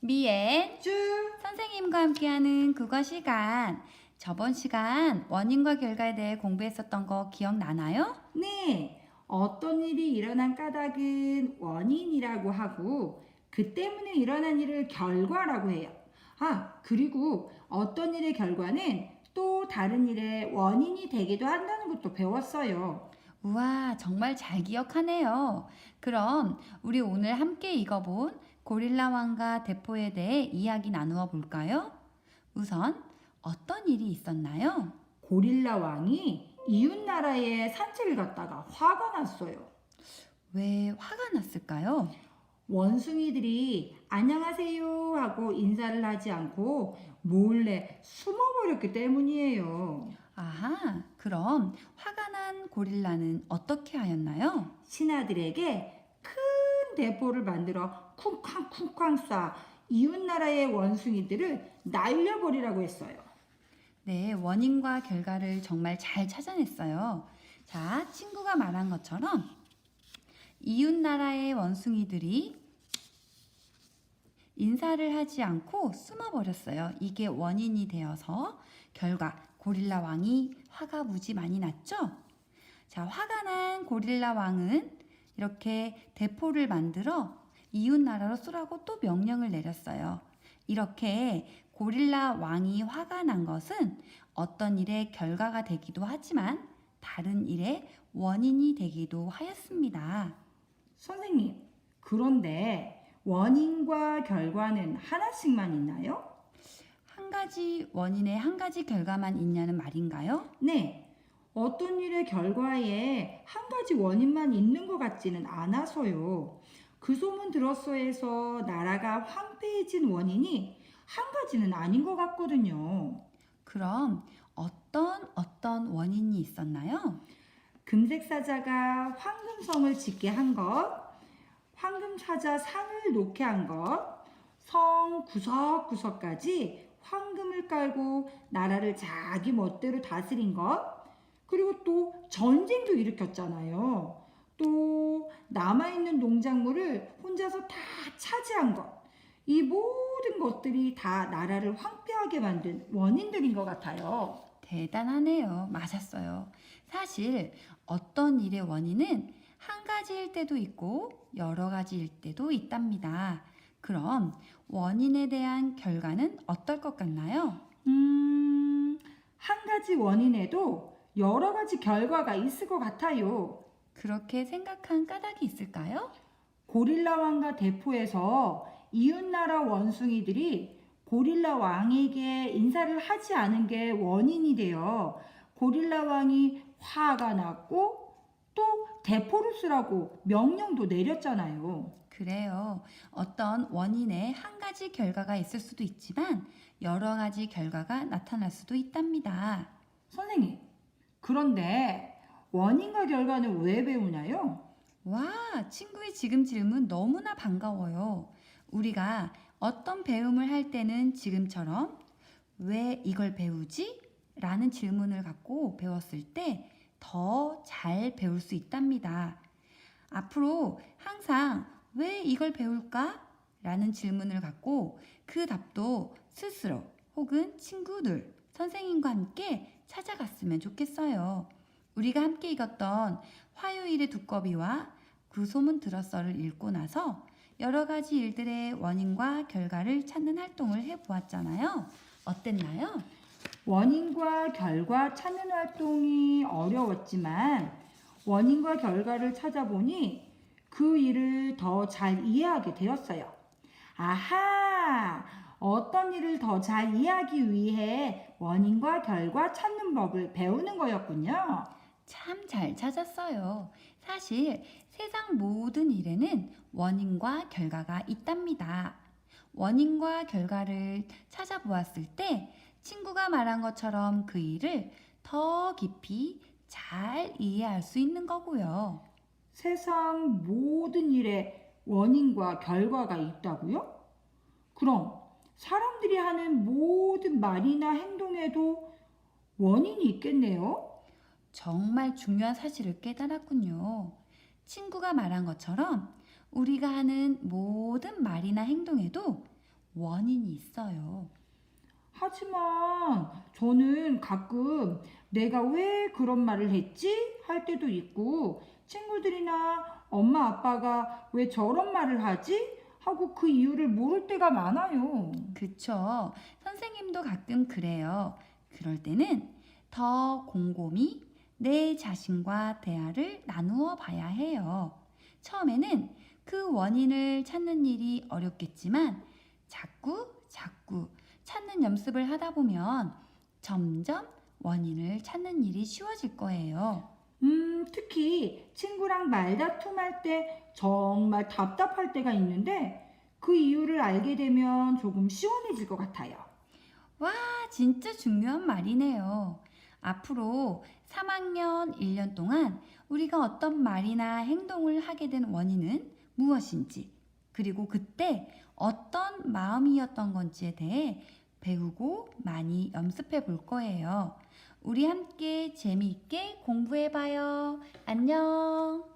미엔 쭉 선생님과 함께하는 국어 시간. 저번 시간 원인과 결과에 대해 공부했었던 거 기억나나요? 네. 어떤 일이 일어난 까닭은 원인이라고 하고 그 때문에 일어난 일을 결과라고 해요. 아, 그리고 어떤 일의 결과는 또 다른 일의 원인이 되기도 한다는 것도 배웠어요. 우와, 정말 잘 기억하네요. 그럼 우리 오늘 함께 읽어본 고릴라 왕과 대포에 대해 이야기 나누어 볼까요? 우선 어떤 일이 있었나요? 고릴라 왕이 이웃 나라에 산책을 갔다가 화가 났어요. 왜 화가 났을까요? 원숭이들이 안녕하세요 하고 인사를 하지 않고 몰래 숨어버렸기 때문이에요. 아하, 그럼 화가 난 고릴라는 어떻게 하였나요? 신하들에게 큰 대포를 만들어 쿵쾅쿵쾅 쏴 이웃 나라의 원숭이들을 날려버리라고 했어요. 네, 원인과 결과를 정말 잘 찾아냈어요. 자, 친구가 말한 것처럼 이웃 나라의 원숭이들이 인사를 하지 않고 숨어버렸어요. 이게 원인이 되어서 결과 고릴라 왕이 화가 무지 많이 났죠? 자, 화가 난 고릴라 왕은 이렇게 대포를 만들어 이웃 나라로 쏘라고 또 명령을 내렸어요. 이렇게 고릴라 왕이 화가 난 것은 어떤 일의 결과가 되기도 하지만 다른 일의 원인이 되기도 하였습니다. 선생님, 그런데 원인과 결과는 하나씩만 있나요? 한 가지 원인에 한 가지 결과만 있냐는 말인가요? 네. 어떤 일의 결과에 한 가지 원인만 있는 것 같지는 않아서요. 그 소문 들었어 해서 나라가 황폐해진 원인이 한 가지는 아닌 것 같거든요. 그럼 어떤 어떤 원인이 있었나요? 금색 사자가 황금성을 짓게 한 것, 황금 사자 상을 놓게 한 것, 성 구석구석까지 황금을 깔고 나라를 자기 멋대로 다스린 것, 그리고 또 전쟁도 일으켰잖아요. 또 남아있는 농작물을 혼자서 다 차지한 것. 이 모든 것들이 다 나라를 황폐하게 만든 원인들인 것 같아요. 대단하네요. 맞았어요. 사실 어떤 일의 원인은 한 가지일 때도 있고 여러 가지일 때도 있답니다. 그럼 원인에 대한 결과는 어떨 것 같나요? 음, 한 가지 원인에도 여러 가지 결과가 있을 것 같아요. 그렇게 생각한 까닭이 있을까요? 고릴라 왕과 대포에서 이웃나라 원숭이들이 고릴라 왕에게 인사를 하지 않은 게 원인이 되어 고릴라 왕이 화가 났고 또 대포를 쓰라고 명령도 내렸잖아요. 그래요. 어떤 원인에 한 가지 결과가 있을 수도 있지만 여러 가지 결과가 나타날 수도 있답니다. 선생님, 그런데 원인과 결과는 왜 배우나요? 와, 친구의 지금 질문 너무나 반가워요. 우리가 어떤 배움을 할 때는 지금처럼 왜 이걸 배우지? 라는 질문을 갖고 배웠을 때 더 잘 배울 수 있답니다. 앞으로 항상 왜 이걸 배울까? 라는 질문을 갖고 그 답도 스스로 혹은 친구들, 선생님과 함께 찾아갔으면 좋겠어요. 우리가 함께 읽었던 화요일의 두꺼비와 그 소문 들었어를 읽고 나서 여러 가지 일들의 원인과 결과를 찾는 활동을 해보았잖아요. 어땠나요? 원인과 결과 찾는 활동이 어려웠지만 원인과 결과를 찾아보니 그 일을 더 잘 이해하게 되었어요. 아하! 어떤 일을 더 잘 이해하기 위해 원인과 결과 찾는 법을 배우는 거였군요. 참 잘 찾았어요. 사실 세상 모든 일에는 원인과 결과가 있답니다. 원인과 결과를 찾아보았을 때 친구가 말한 것처럼 그 일을 더 깊이 잘 이해할 수 있는 거고요. 세상 모든 일에 원인과 결과가 있다고요? 그럼 사람들이 하는 모든 말이나 행동에도 원인이 있겠네요? 정말 중요한 사실을 깨달았군요. 친구가 말한 것처럼 우리가 하는 모든 말이나 행동에도 원인이 있어요. 하지만 저는 가끔 내가 왜 그런 말을 했지? 할 때도 있고 친구들이나 엄마 아빠가 왜 저런 말을 하지? 하고 그 이유를 모를 때가 많아요. 그쵸. 선생님도 가끔 그래요. 그럴 때는 더 곰곰이 내 자신과 대화를 나누어 봐야 해요. 처음에는 그 원인을 찾는 일이 어렵겠지만 자꾸 자꾸 찾는 연습을 하다 보면 점점 원인을 찾는 일이 쉬워질 거예요. 음, 특히 친구랑 말다툼할 때 정말 답답할 때가 있는데 그 이유를 알게 되면 조금 시원해질 것 같아요. 와, 진짜 중요한 말이네요. 앞으로 3학년 1년 동안 우리가 어떤 말이나 행동을 하게 된 원인은 무엇인지, 그리고 그때 어떤 마음이었던 건지에 대해 배우고 많이 연습해 볼 거예요. 우리 함께 재미있게 공부해 봐요. 안녕.